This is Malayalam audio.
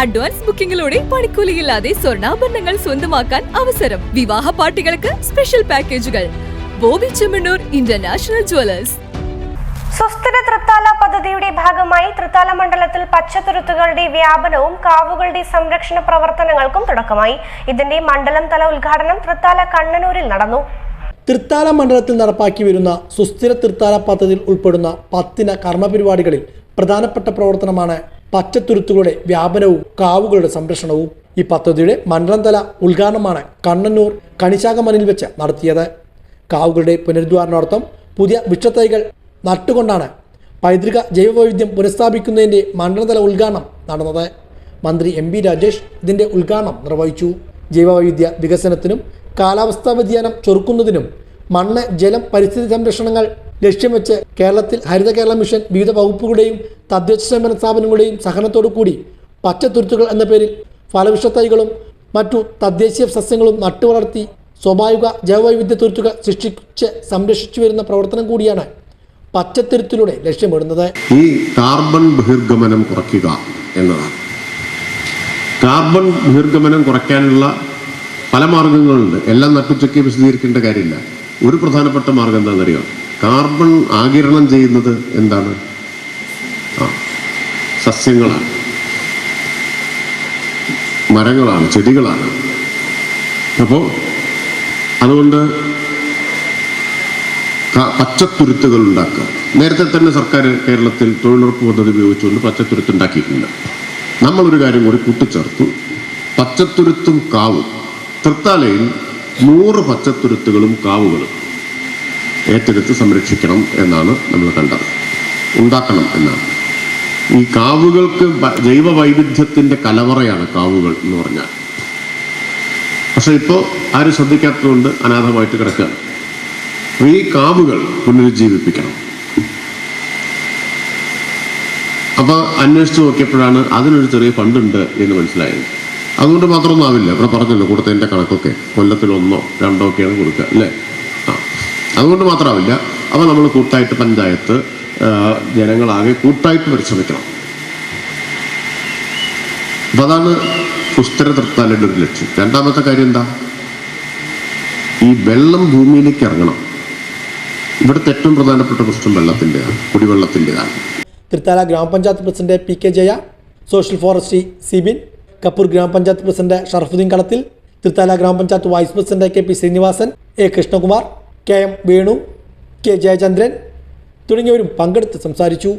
അഡ്വാൻസ് ബുക്കിംഗിലൂടെ പണിക്കൂലിയില്ലാതെ സ്വർണാഭരണങ്ങൾ സ്വന്തമാക്കാൻ അവസരം. വിവാഹ പാർട്ടികൾക്ക് സ്പെഷ്യൽ പാക്കേജുകൾ. Boby Chemmanur international jewellers. സുസ്ഥിര തൃത്താല പദ്ധതിയുടെ ഭാഗമായി തൃത്താല മണ്ഡലത്തിൽ പച്ചത്തുരുത്തുകളുടെ വ്യാപനവും കാവുകളുടെ സംരക്ഷണ പ്രവർത്തനങ്ങൾക്കും തുടക്കമായി. ഇതിന്റെ മണ്ഡലം തല ഉദ്ഘാടനം തൃത്താല കണ്ണനൂരിൽ നടന്നു. തൃത്താല മണ്ഡലത്തിൽ നടപ്പാക്കി വരുന്ന സുസ്ഥിര തൃത്താല പദ്ധതിയിൽ ഉൾപ്പെടുന്ന പത്തിന കർമ്മപരിപാടികളിൽ പ്രധാനപ്പെട്ട പ്രവർത്തനമാണ് പച്ചത്തുരുത്തുകളുടെ വ്യാപനവും കാവുകളുടെ സംരക്ഷണവും ഈ പദ്ധതിയുടെ മണ്ഡലംതല ഉദ്ഘാടനമാണ് കണ്ണന്നൂർ കണിശാകമനിൽ വെച്ച് നടത്തിയത്. കാവുകളുടെ പുനരുദ്ധാരണാർത്ഥം പുതിയ വൃക്ഷത്തൈകൾ നട്ടുകൊണ്ടാണ് പൈതൃക ജൈവവൈവിധ്യം പുനഃസ്ഥാപിക്കുന്നതിന്റെ മണ്ഡലതല ഉദ്ഘാടനം നടന്നത്. മന്ത്രി എം ബി രാജേഷ് ഇതിന്റെ ഉദ്ഘാടനം നിർവഹിച്ചു. ജൈവവൈവിധ്യ വികസനത്തിനും കാലാവസ്ഥാ വ്യതിയാനം ചെറുക്കുന്നതിനും മണ്ണ് ജലം പരിസ്ഥിതി സംരക്ഷണങ്ങൾ ലക്ഷ്യം വെച്ച് കേരളത്തിൽ ഹരിത കേരള മിഷൻ വിവിധ വകുപ്പുകളുടെയും തദ്ദേശ സ്വയംഭരണ സ്ഥാപനങ്ങളുടെയും സഹകരണത്തോടു കൂടി പച്ചത്തുരുത്തുകൾ എന്ന പേരിൽ ഫലവൃക്ഷത്തൈകളും മറ്റു തദ്ദേശീയ സസ്യങ്ങളും നട്ടുവളർത്തി സ്വാഭാവിക ജൈവവൈവിധ്യ തുരുത്തുകൾ സൃഷ്ടിച്ച് സംരക്ഷിച്ചു വരുന്ന പ്രവർത്തനം കൂടിയാണ് പച്ചത്തുരുത്തിലൂടെ ലക്ഷ്യമിടുന്നത്. ഈ കാർബൺ ബഹിർഗമനം കുറയ്ക്കുക എന്നതാണ്. കാർബൺ ബഹിർഗമനം കുറയ്ക്കാനുള്ള പല മാർഗങ്ങളുണ്ട്. എല്ലാം നട്ടുച്ചയ്ക്ക് വിശദീകരിക്കേണ്ട കാര്യമില്ല. ഒരു പ്രധാനപ്പെട്ട മാർഗം എന്താണെന്നറിയോ? കാർബൺ ആകിരണം ചെയ്യുന്നത് എന്താണ്? സസ്യങ്ങളാണ്. മരങ്ങളാണ് ചെടികളാണ്. അപ്പോൾ അതുകൊണ്ട് പച്ചത്തുരുത്തുകൾ ഉണ്ടാക്കുക. നേരത്തെ തന്നെ സർക്കാർ കേരളത്തിൽ തൊഴിലുറപ്പ് പദ്ധതി ഉപയോഗിച്ചുകൊണ്ട് പച്ചത്തുരുത്ത് ഉണ്ടാക്കിയിട്ടുണ്ട്. നമ്മളൊരു കാര്യം കൂടി കൂട്ടിച്ചേർത്തു. പച്ചത്തുരുത്തും കാവും. തൃത്താലയിൽ നൂറ് പച്ചത്തുരുത്തുകളും കാവുകളും. ഏറ്റെടുത്ത് സംരക്ഷിക്കണം എന്നാണ് നമ്മൾ കണ്ടത്. ഉണ്ടാക്കണം എന്നാണ്. ഈ കാവുകൾക്ക് ജൈവ വൈവിധ്യത്തിന്റെ കലവറയാണ് കാവുകൾ എന്ന് പറഞ്ഞാൽ. പക്ഷെ ഇപ്പോൾ ആരും ശ്രദ്ധിക്കാത്തതുകൊണ്ട് അനാഥമായിട്ട് കിടക്കുകയാണ്. ഈ കാവുകൾ പുനരുജ്ജീവിപ്പിക്കണം. അപ്പോൾ അന്വേഷിച്ച് നോക്കിയപ്പോഴാണ് അതിനൊരു ചെറിയ ഫണ്ടുണ്ട് എന്ന് മനസ്സിലായത്. അതുകൊണ്ട് മാത്രമൊന്നും ആവില്ല. ഇവിടെ പറഞ്ഞല്ലോ കൊടുത്തതിന്റെ കണക്കൊക്കെ കൊല്ലത്തിൽ ഒന്നോ രണ്ടോ ഒക്കെയാണ് കൊടുക്കുക അല്ലേ? അതുകൊണ്ട് മാത്രമാവില്ല അപ്പോൾ നമ്മൾ കൂട്ടായിട്ട് പഞ്ചായത്ത് ജനങ്ങളാകെ കൂട്ടായിട്ട് പരിശ്രമിക്കണം. അപ്പം അതാണ് സുസ്ഥിര തൃത്താലയുടെ ഒരു ലക്ഷ്യം. രണ്ടാമത്തെ കാര്യം എന്താ? ഈ വെള്ളം ഭൂമിയിലേക്ക് ഇറങ്ങണം. ഇവിടുത്തെ ഏറ്റവും പ്രധാനപ്പെട്ട പ്രശ്നം വെള്ളത്തിന്റെതാണ് കുടിവെള്ളത്തിന്റെതാണ്. തൃത്താല ഗ്രാമപഞ്ചായത്ത് president P K Jaya social forestry Sibin Kappur ഗ്രാമപഞ്ചായത്ത് പ്രസിഡന്റ് ഷർഫുദ്ദീൻ കളത്തിൽ തൃത്താല ഗ്രാമപഞ്ചായത്ത് vice president K P Srinivasan A Krishnakumar K M Venu K Jayachandran തുടങ്ങിയവരും പങ്കെടുത്ത് സംസാരിച്ചു.